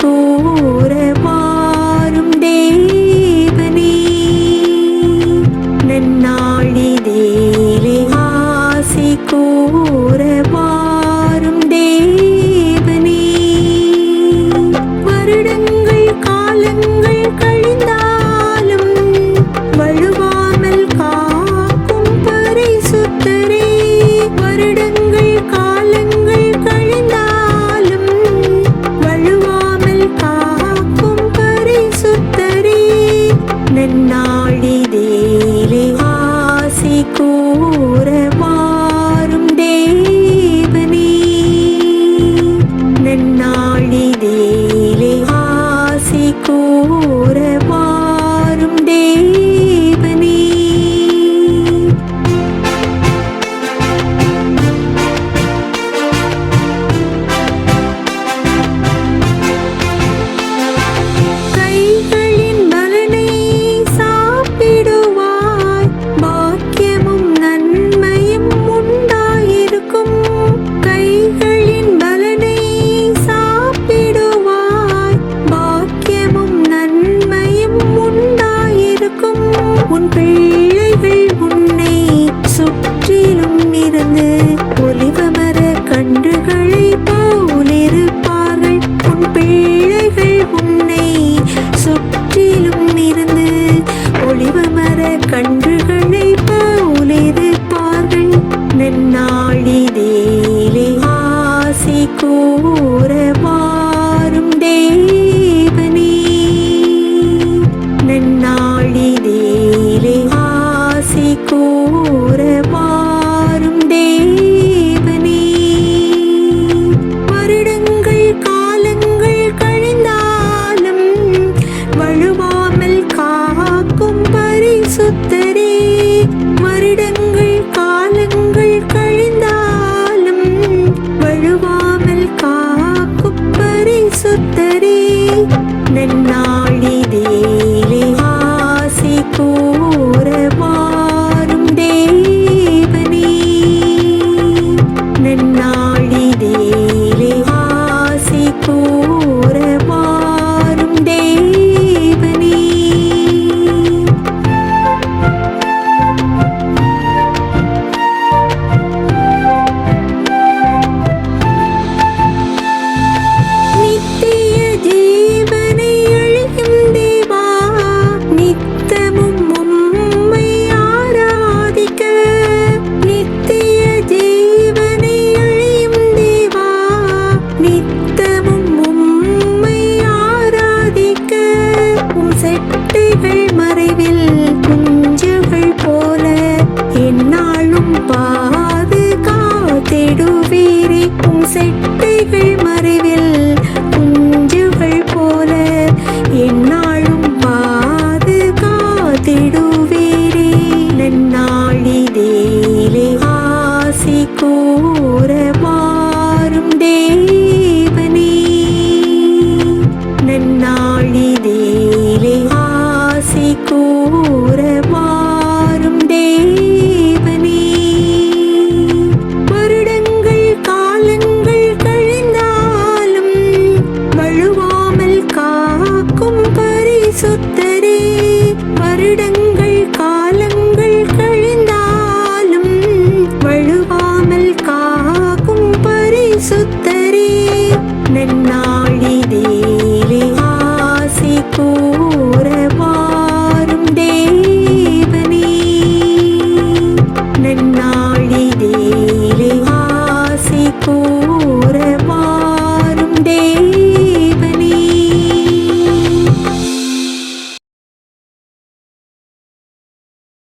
तू midnight. நாடிதேவே ஆசி கூற வாரும் தேவனே. நன்னாடிதேவே ஆசி கூற வாரும் தேவனே. வருடங்கள் காலங்கள் கழிந்தாலும் வழுவாமல் காக்கும் பரிசுத்த பரிசுத்தரே நன்னாளிதேலே ஆசி கூற நன்னாளிதேலே ஆசி கூற மாறும் தேவனே. வருடங்கள் காலங்கள் கழிந்தாலும் வழுவாமல் காக்கும் பரிசுத்தரே. வருடங்கள் காலங்கள் கழிந்தாலும் வழுவாமல் காக்கும் பரிசுத்தரே. நன்னா